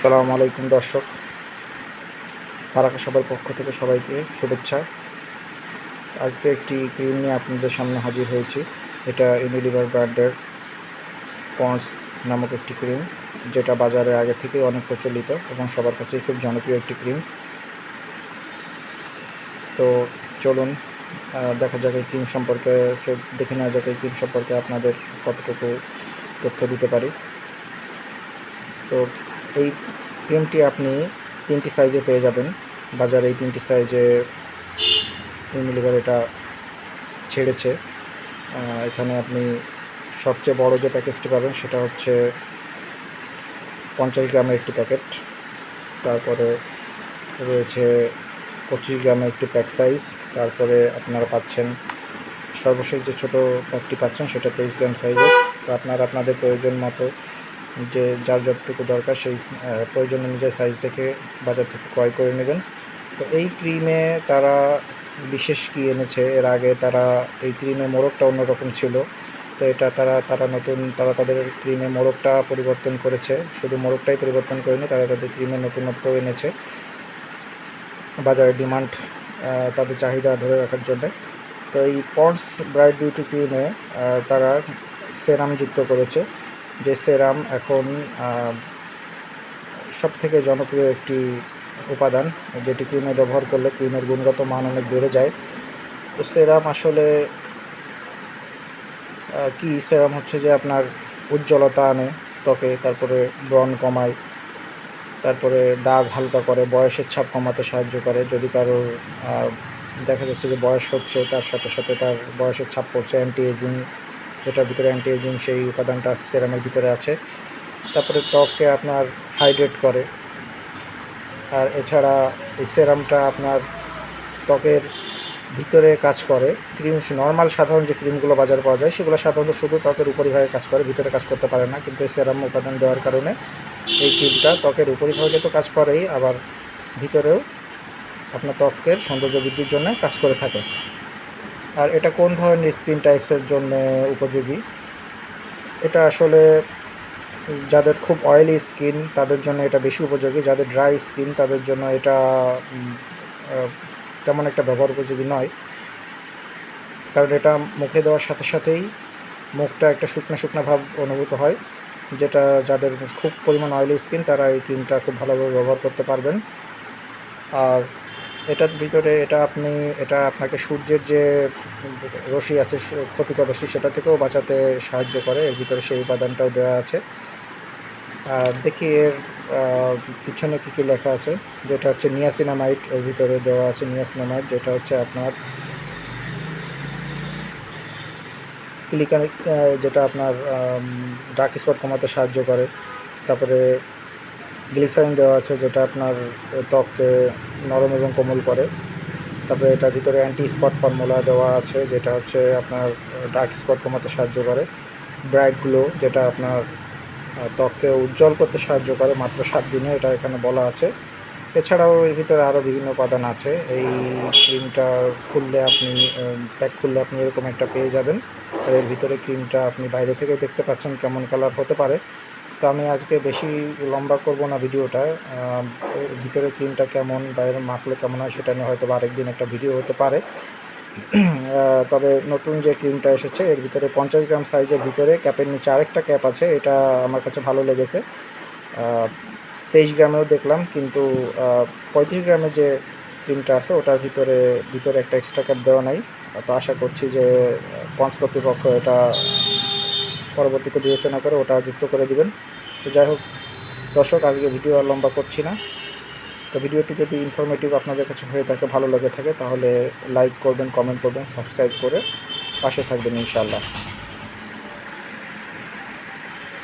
সালামু আলাইকুম, দর্শক। ফারাকা সবার পক্ষ থেকে সবাইকে শুভেচ্ছা। আজকে একটি ক্রিম নিয়ে আপনাদের সামনে হাজির হয়েছি। এটা ইউনিলিভার ব্র্যান্ডের পন্স নামক একটি ক্রিম, যেটা বাজারে আগে থেকে অনেক প্রচলিত এবং সবার কাছেই খুব জনপ্রিয় একটি ক্রিম। তো চলুন দেখা যাক এই ক্রিম সম্পর্কে দেখে নেওয়া যাক এই ক্রিম সম্পর্কে আপনাদের কতটুকু তথ্য দিতে পারি। তো এই ক্রিমটি আপনি তিনটি সাইজে পেয়ে যাবেন। বাজারে এই তিনটি সাইজে ইউনিলিভার এটা ছেড়েছে। এখানে আপনি সবচেয়ে বড় যে প্যাকেজটি পাবেন সেটা হচ্ছে পঞ্চাশ গ্রামের একটি প্যাকেট। তারপরে রয়েছে পঁচিশ গ্রামের একটি প্যাক সাইজ। তারপরে আপনারা পাচ্ছেন সর্বশেষ যে ছোটো প্যাকটি পাচ্ছেন সেটা তেইশ গ্রাম সাইজের। তো আপনারা আপনাদের প্রয়োজন মতো যে যার যতটুকু দরকার সেই প্রয়োজন অনুযায়ী সাইজ থেকে বাজার থেকে ক্রয় করে নেবেন। তো এই ক্রিমে তারা বিশেষ কি এনেছে? এর আগে তারা এই ক্রিমে মোড়কটা অন্যরকম ছিল। তো এটা তারা তারা নতুন, তারা তাদের ক্রিমে মোড়কটা পরিবর্তন করেছে। শুধু মোড়কটাই পরিবর্তন করেনি, তারা তাদের ক্রিমে নতুনত্ব এনেছে। বাজারে ডিমান্ড তাদের চাহিদা ধরে রাখার জন্যে। তো এই পন্ডস ব্রাইট বিউটি ক্রিমে তারা সেরাম যুক্ত করেছে। যে সেরাম এখন সব থেকে জনপ্রিয় একটি উপাদান, যেটি ক্রিমে ব্যবহার করলে ক্রিমের গুণগত মান অনেক বেড়ে যায়। তো সেরাম আসলে কি সেরাম হচ্ছে যে আপনার উজ্জ্বলতা আনে, ত্বকে, তারপরে ব্রণ কমায়, তারপরে দাগ হালকা করে, বয়সের ছাপ কমাতে সাহায্য করে। যদি কারোর দেখা যাচ্ছে যে বয়স হচ্ছে, তার সাথে সাথে তার বয়সের ছাপ পড়ছে অ্যান্টি এজিং এটার ভিতরে অ্যান্টি এজিং সেই উপাদানটা আছে সেরামের ভিতরে আছে। তারপরে ত্বককে আপনার হাইড্রেট করে। আর এছাড়া এই সেরামটা আপনার ত্বকের ভিতরে কাজ করে। ক্রিম নর্মাল সাধারণ যে ক্রিমগুলো বাজারে পাওয়া যায়, সেগুলো সাধারণত শুধু ত্বকের উপরিভাগে কাজ করে, ভিতরে কাজ করতে পারে না। কিন্তু এই সেরাম উপাদান দেওয়ার কারণে এই ক্রিমটা ত্বকের উপরিভাগে তো কাজ করেই, আবার ভিতরেও আপনার ত্বকের সৌন্দর্য বৃদ্ধির জন্য কাজ করে থাকে। আর এটা কোন ধরনের স্কিন টাইপসের জন্য উপযোগী? এটা আসলে যাদের খুব অয়েলি স্কিন তাদের জন্য এটা বেশি উপযোগী। যাদের ড্রাই স্কিন তাদের জন্য এটা তেমন একটা ব্যবহার উপযোগী নয়। কারণ এটা মুখে দেওয়ার সাথে সাথেই মুখটা একটা শুকনো শুকনো ভাব অনুভূত হয়, যেটা যাদের খুব পরিমাণ অয়েলি স্কিন তারা এই ক্রিমটা খুব ভালোভাবে ব্যবহার করতে পারবেন। আর এটার ভিতরে এটা আপনি, এটা আপনাকে সূর্যের যে রশি আছে ক্ষতিকর রশি সেটা থেকেও বাঁচাতে সাহায্য করে। এর ভিতরে সেই উপাদানটাও দেওয়া আছে। আর দেখি এর পিছনে কী কী লেখা আছে। যেটা হচ্ছে নিয়াসিনামাইট এর ভিতরে দেওয়া আছে নিয়াসিনামাইট যেটা হচ্ছে আপনার ক্লিকার যেটা আপনার ডার্ক স্পট কমাতে সাহায্য করে। তারপরে গ্লিসারিন দেওয়া আছে যেটা আপনার ত্বককে নরম এবং কোমল করে। তারপরে এটার ভিতরে অ্যান্টি স্পট ফর্মুলা দেওয়া আছে যেটা হচ্ছে আপনার ডার্ক স্পট কমাতে সাহায্য করে। ব্রাইট গ্লো যেটা আপনার ত্বককে উজ্জ্বল করতে সাহায্য করে মাত্র সাত দিনে, এটা এখানে বলা আছে। এছাড়াও এর ভিতরে আরও বিভিন্ন উপাদান আছে। এই ক্রিমটা খুললে আপনি প্যাক খুললে আপনি এরকম একটা পেয়ে যাবেন। আর এর ভিতরে ক্রিমটা আপনি বাইরে থেকে দেখতে পাচ্ছেন কেমন কালার হতে পারে। তো আমি আজকে বেশি লম্বা করব না ভিডিওটা। ভিতরে ক্রিমটা কেমন বাইরে মাখলে কেমন হয় সেটা নিয়ে হয়তো আরেকদিন একটা ভিডিও হতে পারে। তবে নতুন যে ক্রিমটা এসেছে, এর ভিতরে পঞ্চাশ গ্রাম সাইজের ভিতরে ক্যাপের নিচে আরেকটা ক্যাপ আছে, এটা আমার কাছে ভালো লেগেছে। তেইশ গ্রামেও দেখলাম, কিন্তু পঁয়ত্রিশ গ্রামের যে ক্রিমটা আছে, ওটার ভিতরে ভিতরে একটা এক্সট্রা ক্যাপ দেওয়া নাই। তো আশা করছি যে পঞ্চ কর্তৃপক্ষ এটা পরবর্তীতে বিবেচনা করে ওটা যুক্ত করে দিবেন। তো যাই হোক, দর্শক, আজকে ভিডিও আর লম্বা করছি না। তো ভিডিওটি যদি ইনফরমেটিভ আপনাদের কাছে হয়ে থাকে, ভালো লেগে থাকে, তাহলে লাইক করবেন কমেন্ট করবেন সাবস্ক্রাইব করে পাশে থাকবেন ইনশাআল্লাহ।